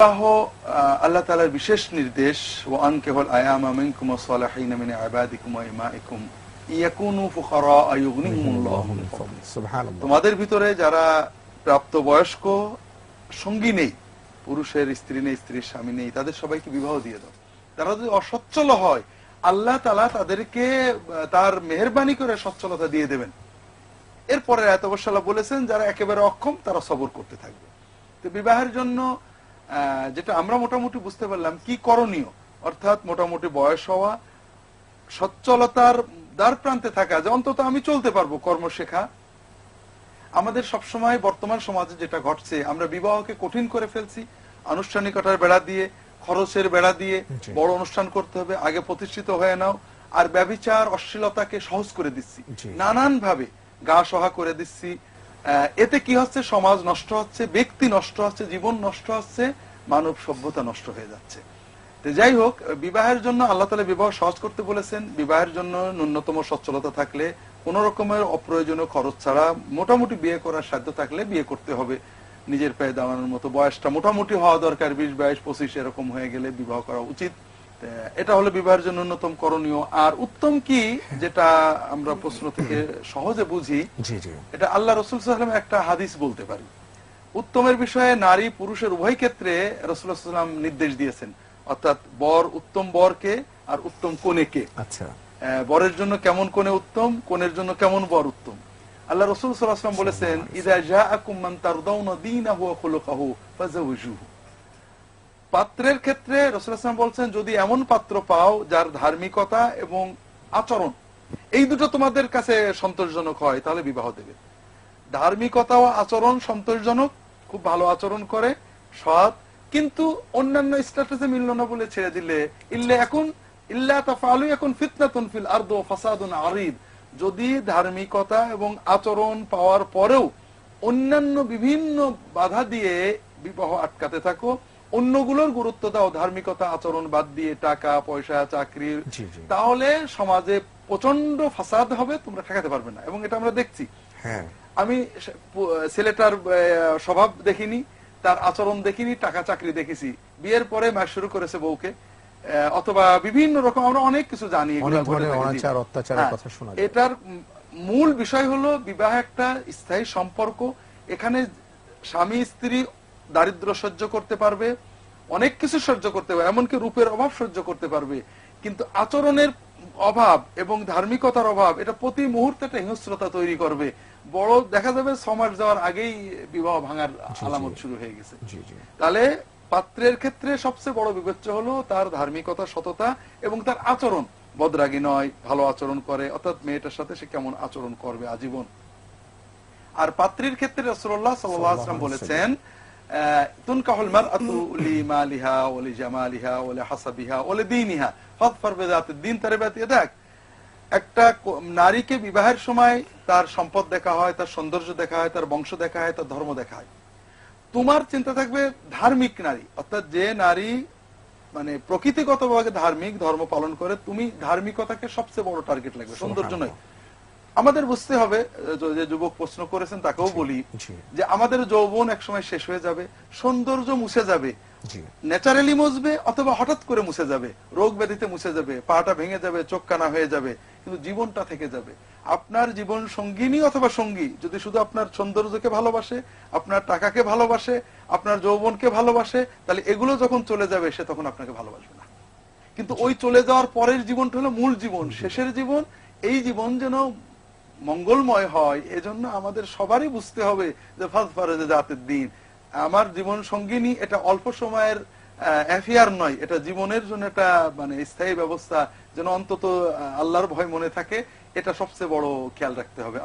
বিবাহ আল্লাহ তাআলার বিশেষ নির্দেশ ও আন কেবল আয়ামা সালাহিন তোমাদের ভিতরে যারা প্রাপ্ত বয়স্ক সঙ্গী নেই পুরুষের স্ত্রী নেই স্ত্রীর স্বামী নেই তাদের সবাইকে বিবাহ দিয়ে দাও। তারা যদি অসচ্ছল হয় আল্লাহ তালা তাদেরকে তার মেহরবানি করে সচ্ছলতা দিয়ে দেবেন। এরপরে এত বসাল্লাহ বলেছেন যারা একেবারে অক্ষম তারা সবর করতে থাকবে। তো বিবাহের জন্য যেটা আমরা মোটামুটি বুঝতে পারলাম কি করণীয়? অর্থাৎ মোটামুটি বয়স হওয়া সচ্ছলতার দ্বার প্রান্তে থাকা যে অন্তত আমি চলতে পারব কর্ম শেখা। আমাদের সবসময় বর্তমান সমাজে যেটা ঘটছে আমরা বিবাহকে কঠিন করে ফেলছি আনুষ্ঠানিকতার বেড়া দিয়ে খরচের বেড়া দিয়ে বড় অনুষ্ঠান করতে হবে আগে প্রতিষ্ঠিত হয়ে নাও আর ব্যবিচার অশ্লীলতাকে সহজ করে দিচ্ছি। নানান ভাবে গা সহা করে দিচ্ছি এতে কি হচ্ছে? সমাজ নষ্ট হচ্ছে, ব্যক্তি নষ্ট হচ্ছে, জীবন নষ্ট হচ্ছে, মানব সভ্যতা নষ্ট হয়ে যাচ্ছে। যাই হোক, বিবাহের জন্য আল্লাহ তালা বিবাহ সহজ করতে বলেছেন। বিবাহের জন্য ন্যূনতম সচ্ছলতা থাকলে, কোন রকমের অপ্রয়োজনীয় খরচ ছাড়া মোটামুটি বিয়ে করার সাধ্য থাকলে বিয়ে করতে হবে। নিজের পায়ে দাঁড়ানোর মতো বয়সটা মোটামুটি হওয়া দরকার। বিশ, বাইশ, পঁচিশ এরকম হয়ে গেলে বিবাহ করা উচিত। এটা হলো বিবাহের জন্য ন্যূনতম করণীয়। আর উত্তম কি? যেটা আমরা প্রশ্ন থেকে সহজে বুঝি। এটা আল্লাহ রসুল সাল্লাম একটা হাদিস বলতে পারি। উত্তমের বিষয়ে নারী পুরুষের উভয় ক্ষেত্রে রসুল্লাহাম নির্দেশ দিয়েছেন। অর্থাৎ বর উত্তম বরকে আর উত্তম কনেকে। আচ্ছা। আহ, বরের জন্য কেমন কোনে উত্তম কোনের জন্য কেমন বর উত্তম। আল্লাহ রসুল সাল্লাহাম বলেছেন ইদা জা আকুমান তার দীনাহু ওয়া খুলুকাহু ফাজাউজুহু পাত্রের ক্ষেত্রে রসুলাম বলছেন, যদি এমন পাত্র পাও যার ধার্মিকতা এবং আচরণ এই দুটো তোমাদের কাছে সন্তোষজনক হয়, তাহলে বিবাহ দেবে। ধার্মিকতা ও আচরণ সন্তোষজনক, খুব ভালো আচরণ করে, সৎ, কিন্তু অন্যান্য স্ট্যাটাসে মিলল না বলে ছেড়ে দিলে, ইল্লে এখন ইল্লা তাফালু এখন ফিতনাতুন ফিল আরদ ওয়া ফাসাদুন আরিদ। যদি ধার্মিকতা এবং আচরণ পাওয়ার পরেও অন্যান্য বিভিন্ন বাধা দিয়ে বিবাহ আটকাতে থাকো অন্যগুলোর গুরুত্ব দাও ধার্মিকতা আচরণ বাদ দিয়ে টাকা পয়সা চাকরির। তাহলে সমাজে প্রচণ্ড ফাসাদ হবে তোমরা ঠেকাতে পারবে না। এবং এটা আমরা দেখছি। হ্যাঁ। আমি ছেলেটার স্বভাব দেখিনি তার আচরণ দেখিনি টাকা চাকরি দেখেছি। বিয়ের পরে ম্যাচ শুরু করেছে বউকে। অথবা বিভিন্ন রকম আমরা অনেক কিছু জানি হ্যাঁ। এটার মূল বিষয় হলো বিবাহ একটা স্থায়ী সম্পর্ক। এখানে স্বামী স্ত্রী দারিদ্র সহ্য করতে পারবে অনেক কিছু সহ্য করতে পারবে এমনকি রূপের অভাব সহ্য করতে পারবে। কিন্তু আচরণের অভাব এবং ধার্মিকতার অভাব এটা প্রতি মুহূর্তে একটা হিংস্রতা তৈরি করবে। বড় দেখা যাবে সমাজ যাওয়ার আগেই বিবাহ ভাঙার আলামত শুরু হয়ে গেছে। তাহলে পাত্রের ক্ষেত্রে সবচেয়ে বড় বিবেচ্য হলো তার ধার্মিকতা সততা এবং তার আচরণ। বদরাগী নয় ভালো আচরণ করে অর্থাৎ মেয়েটার সাথে সে কেমন আচরণ করবে আজীবন। আর পাত্রীর ক্ষেত্রে রসুল্লাহ সাল্লাম বলেছেন তুনকাহুল মারআতু লিমালিহা ওয়া লিজামালিহা ওয়া লিহাসাবিহা ওয়া লিদীনিহা। ফাদফার বিযাতিদ দ্বীন তারবিয়াত ইয়াদাক একটা নারীকে বিবাহের সময় তার সম্পদ দেখা হয় তার সৌন্দর্য দেখা হয় তার বংশ দেখা হয় তার ধর্ম দেখা হয়। তোমার চিন্তা থাকবে ধার্মিক নারী। অর্থাৎ যে নারী মানে প্রকৃতিগতভাবে ধার্মিক ধর্ম পালন করে তুমি ধার্মিকতাকে সবচেয়ে বড় টার্গেট লাগবে সৌন্দর্য নয়। আমাদের বুঝতে হবে যে যুবক প্রশ্ন করেছেন তাকেও বলি যে আমাদের যৌবন একসময় শেষ হয়ে যাবে সৌন্দর্য মুছে যাবে ন্যাচারালি মুছবে অথবা হঠাৎ করে মুছে যাবে রোগ ব্যাধিতে মুছে যাবে পাটা ভেঙে যাবে চোখ কানা হয়ে যাবে কিন্তু জীবনটা থেকে যাবে। আপনার জীবন সঙ্গিনী অথবা সঙ্গী যদি শুধু আপনার সৌন্দর্যকে ভালোবাসে আপনার টাকাকে ভালোবাসে আপনার যৌবনকে ভালোবাসে তাহলে এগুলো যখন চলে যাবে সে তখন আপনাকে ভালোবাসবে না। কিন্তু ওই চলে যাওয়ার পরের জীবনটা হলো মূল জীবন শেষের জীবন এই জীবন যেন মঙ্গলময় হয়, এজন্য আমাদের সবারই বুঝতে হবে যে ফাজ ফারেজে জাতের দিন। আমার জীবন সঙ্গিনী এটা অল্প সময়ের অ্যাফিয়ার নয়, এটা জীবনের জন্য একটা মানে স্থায়ী ব্যবস্থা যেন অন্তত আল্লাহর ভয় মনে থাকে। এটা সবচেয়ে বড় খেয়াল রাখতে হবে।